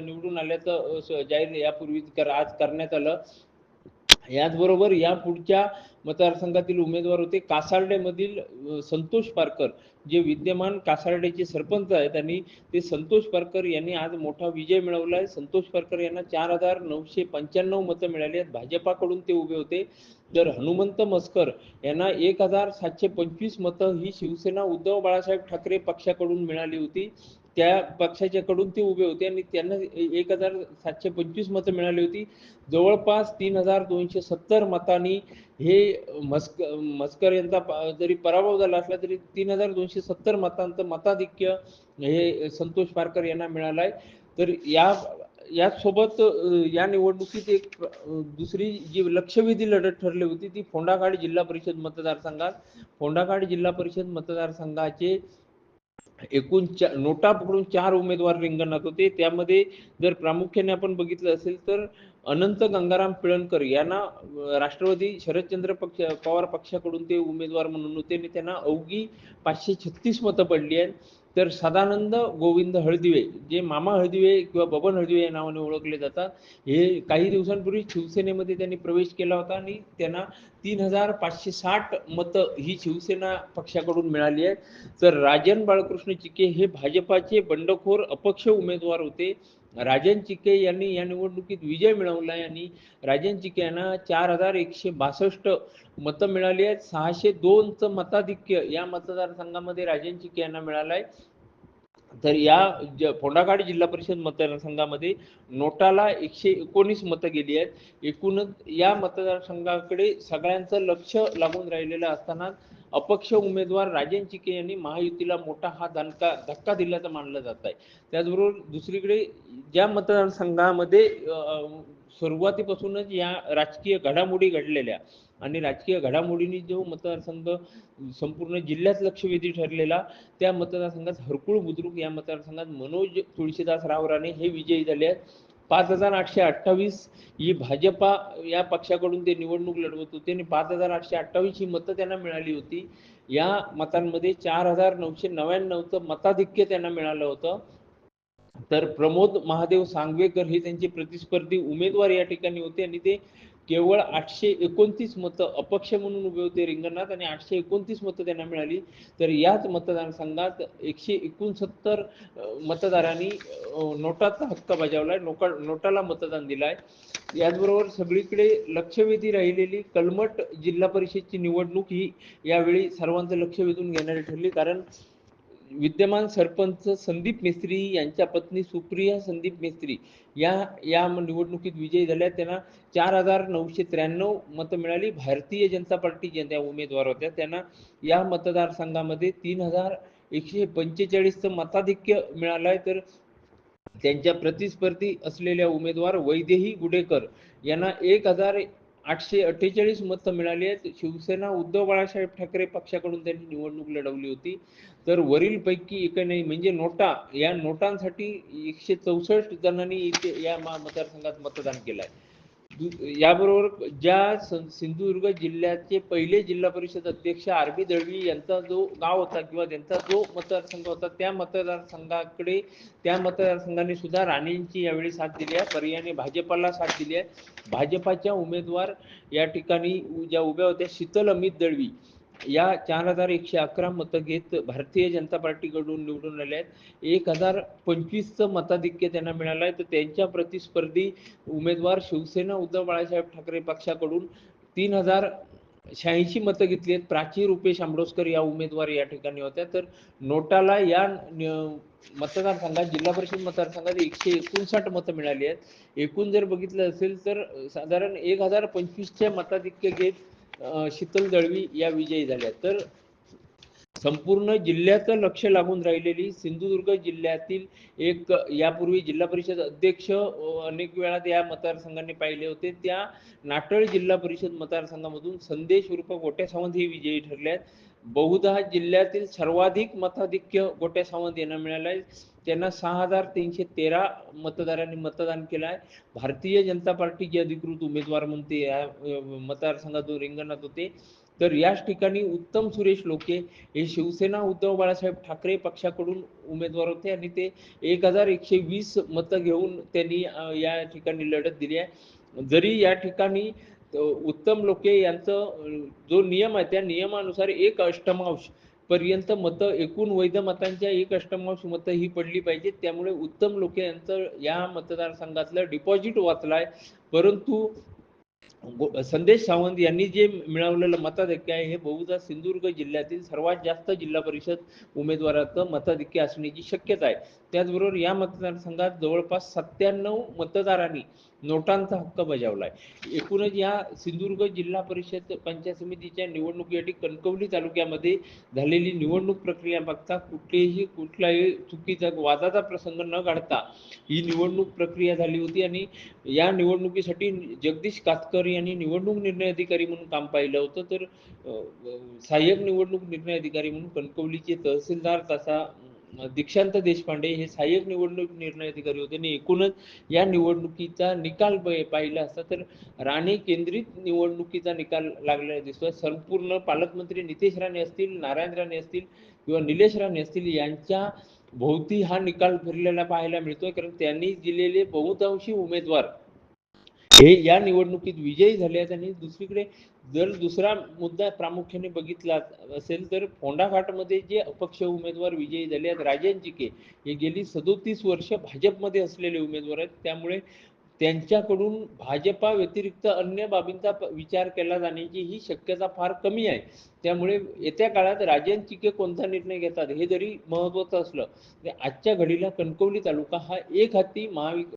निवडून आल्याचं जाहीर यापूर्वी कर आज करण्यात आलं. याचबरोबर या पुढच्या मतदारसंघातील उमेदवार होते कासार्डेमधील संतोष पारकर. जे विद्यमान कासार्डेचे सरपंच आहेत आणि ते संतोष पारकर यांनी आज मोठा विजय मिळवला आहे. संतोष पारकर यांना चार हजार नऊशे पंच्याण्णव मतं मिळाली आहेत. भाजपाकडून ते उभे होते. तर हनुमंत मस्कर यांना एक हजार सातशे पंचवीस मतं ही शिवसेना उद्धव बाळासाहेब ठाकरे पक्षाकडून मिळाली होती. त्या पक्षाच्याकडून ते उभे होते आणि त्यांना एक हजार सातशे पंचवीस मतं मिळाली होती. जवळपास तीन हजार दोनशे सत्तर मतांनी हे मस्क मस्कर यांचा प- जरी पराभव झाला असला तरी तीन हजार दोनशे सत्तर मतांचं मताधिक्य हे संतोष पारकर यांना मिळालं आहे तर या यासोबत या निवडणुकीत एक दुसरी जी लक्षवेधी लढत ठरली होती ती फोंडाघाट जिल्हा परिषद मतदारसंघात. फोंडाघाट जिल्हा परिषद मतदारसंघाचे एकूण चा नोटा पकडून चार उमेदवार रिंगणात होते. त्यामध्ये जर प्रामुख्याने आपण बघितलं असेल तर अनंत गंगाराम पिळणकर यांना राष्ट्रवादी शरदचंद्र पक्ष पवार पक्षाकडून ते उमेदवार म्हणून होते आणि त्यांना अवघी पाचशे छत्तीस मतं पडली आहेत. तर सदानंद गोविंद हळदिवे जे मामा हळदिवे किंवा बबन हळदिवे या नावाने ओळखले जातात हे काही दिवसांपूर्वी शिवसेनेमध्ये त्यांनी प्रवेश केला होता आणि त्यांना तीन हजार पाचशे साठ मतं ही शिवसेना पक्षाकडून मिळाली आहेत. तर राजन बाळकृष्ण चिके हे भाजपाचे बंडखोर अपक्ष उमेदवार होते. राजन चिके यांनी या निवडणुकीत विजय मिळवला आहे आणि राजन चिके यांना चार हजार एकशे बासष्ट मतं मिळाली आहेत. सहाशे दोनचं मताधिक्य या मतदारसंघामध्ये राजन चिके यांना मिळालं आहे. तर या ज फोंडाघाट जिल्हा परिषद मतदारसंघामध्ये नोटाला एकशे एकोणीस मतं गेली आहेत. एकूणच या मतदारसंघाकडे सगळ्यांचं लक्ष लागून राहिलेलं असताना अपक्ष उमेदवार राजन चिके यांनी महायुतीला मोठा हा धनका धक्का दिल्याचं मानलं जात आहे. त्याचबरोबर दुसरीकडे ज्या मतदारसंघामध्ये सुरुवातीपासूनच या राजकीय घडामोडी घडलेल्या आणि राजकीय घडामोडींनी जो मतदारसंघ संपूर्ण जिल्ह्यात लक्षवेधी ठरलेला त्या मतदारसंघात हरकुळ बुद्रुक या मतदारसंघात मनोज तुळशीदास रावराने हे विजयी झाले आहेत. पाच हजार आठशे अठ्ठावीस ही भाजपा या पक्षाकडून ते निवडणूक लढवत होते आणि पाच हजार आठशे अठ्ठावीस ही मतं त्यांना मिळाली होती. या मतांमध्ये चार हजार नऊशे नव्याण्णवचं मताधिक्य त्यांना मिळालं होतं. तर प्रमोद महादेव सांगवेकर हे त्यांचे प्रतिस्पर्धी उमेदवार या ठिकाणी होते आणि ते केवळ आठशे एकोणतीस मतं अपक्ष म्हणून उभे होते रिंगणात आणि आठशे एकोणतीस मतं त्यांना मिळाली. तर याच मतदारसंघात एकशे एकोणसत्तर मतदारांनी नोटाचा हक्क बजावलाय. नोका नोटाला मतदान दिलाय. याचबरोबर सगळीकडे लक्षवेधी राहिलेली कलमट जिल्हा परिषदची निवडणूक ही यावेळी सर्वांचं लक्ष वेधून घेणारी ठरली. कारण विद्यमान सरपंच संदीप मिस्त्री यांच्या पत्नी सुप्रिया संदीप मिस्त्री या या निवडणुकीत विजयी झाल्या. त्यांना चार हजार नऊशे त्र्याण्णव मतं मिळाली. भारतीय जनता पार्टी ज्या त्या उमेदवार होत्या त्यांना या मतदारसंघामध्ये तीन हजार एकशे पंचेचाळीसचं मताधिक्य मिळालं आहे तर त्यांच्या प्रतिस्पर्धी असलेल्या उमेदवार वैदेही गुडेकर यांना एक हजार आठशे अठ्ठेचाळीस मतं मिळाली आहेत. शिवसेना उद्धव बाळासाहेब ठाकरे पक्षाकडून त्यांनी निवडणूक लढवली होती. तर वरील पैकी एक नाही म्हणजे नोटा. या नोटांसाठी एकशे चौसष्ट जणांनी इथे या मतदारसंघात मतदान केलं आहे याबरोबर ज्या सिंधुदुर्ग जिल्ह्याचे पहिले जिल्हा परिषद अध्यक्ष आर बी दळवी यांचा जो गाव होता किंवा त्यांचा जो मतदारसंघ होता त्या मतदारसंघाकडे त्या मतदारसंघाने सुद्धा राणेंची यावेळी साथ दिली आहे. पर्यायाने भाजपाला साथ दिली आहे. भाजपाच्या उमेदवार या ठिकाणी ज्या उभ्या होत्या शीतल अमित दळवी. या चार हजार एकशे अकरा मतं घेत भारतीय जनता पार्टीकडून निवडून आले आहेत. एक हजार पंचवीसचं मताधिक्य त्यांना मिळालं आहे. तर त्यांच्या प्रतिस्पर्धी उमेदवार शिवसेना उद्धव बाळासाहेब ठाकरे पक्षाकडून तीन हजार शहाऐंशी मतं घेतली आहेत. प्राची रुपेश आंबोस्कर या उमेदवार या ठिकाणी होत्या. तर नोटाला या मतदारसंघात जिल्हा परिषद मतदारसंघात एकशे एकोणसाठ मतं मिळाली आहेत. एकूण जर बघितलं असेल तर साधारण एक हजार पंचवीसच्या मताधिक्य घेत शीतल दळवी या विजयी झाल्या. तर संपूर्ण जिल्ह्याचं लक्ष लागून राहिलेली सिंधुदुर्ग जिल्ह्यातील एक यापूर्वी जिल्हा परिषद अध्यक्ष अनेक वेळा या मतदारसंघाने पाहिले होते. त्या नाटळ जिल्हा परिषद मतदारसंघामधून संदेश उर्फ गोट्या सावंत हे विजयी ठरले आहेत बहुधा जिल्ह्यातील सर्वाधिक मताधिक्य गोट्या सावंत यांना मिळालं आहे त्यांना सहा हजार तीनशे तेरा मतदारांनी मतदान केलं आहे. भारतीय जनता पार्टीचे अधिकृत उमेदवार म्हणून ते या मतदारसंघातून रिंगणात होते तर याच ठिकाणी उत्तम सुरेश लोके हे शिवसेना उद्धव बाळासाहेब ठाकरे पक्षाकडून उमेदवार होते आणि ते एक हजार एकशे वीस मतं घेऊन त्यांनी या ठिकाणी लढत दिली आहे. जरी या ठिकाणी उत्तम लोके यांचं जो नियम आहे त्या नियमानुसार एक अष्टमांश पर्यंत मतं एकूण वैध मतांच्या एक अष्टमांश मतं ही पडली पाहिजेत. त्यामुळे उत्तम लोक यांचं या मतदारसंघातलं डिपॉझिट वाचलाय. परंतु संदेश सावंत यांनी जे मिळवलेलं मताधिक्य आहे हे बहुधा सिंधुदुर्ग जिल्ह्यातील सर्वात जास्त जिल्हा परिषद उमेदवाराचं मताधिक्य असण्याची शक्यता आहे. त्याचबरोबर या मतदारसंघात जवळपास सत्त्याण्णव मतदारांनी नोटांचा हक्क बजावलाय. एकूणच या सिंधुदुर्ग जिल्हा परिषद पंचायत समितीच्या निवडणुकीसाठी कणकवली तालुक्यामध्ये झालेली निवडणूक प्रक्रिया बघता कुठलेही कुठलाही चुकीचा वादाचा प्रसंग न काढता ही निवडणूक प्रक्रिया झाली होती आणि या निवडणुकीसाठी जगदीश कातकर यांनी निवडणूक निर्णय अधिकारी म्हणून काम पाहिलं होतं तर सहाय्यक निवडणूक निर्णय अधिकारी म्हणून कणकवलीचे तहसीलदार तसा दीक्षांत देशपांडे हे सहाय्यक निवडणूक निर्णय अधिकारी होते. आणि एकूणच या निवडणुकीचा निकाल पाहिला असता तर राणे केंद्रित निवडणुकीचा निकाल लागलेला दिसतोय संपूर्ण पालकमंत्री नितेश राणे असतील नारायण राणे असतील किंवा निलेश राणे असतील यांच्या भोवती हा निकाल फिरलेला पाहायला मिळतोय. कारण त्यांनी दिलेले बहुतांशी उमेदवार हे या निवडणुकीत विजयी झाले आहेत आणि दुसरीकडे जर दुसरा मुद्दा प्रामुख्याने बघितला असेल तर फोंडाघाटमध्ये जे अपक्ष उमेदवार विजयी झाले आहेत राजन हे गेली सदोतीस वर्ष भाजपमध्ये असलेले उमेदवार आहेत. त्यामुळे त्यांच्याकडून भाजपा व्यतिरिक्त अन्य बाबींचा प- विचार केला जाण्याची ही शक्यता फार कमी आहे. त्यामुळे येत्या काळात राजन चिके कोणता निर्णय घेतात हे जरी महत्वाचं असलं तरी आजच्या घडीला कणकवली तालुका हा एक हाती महाविक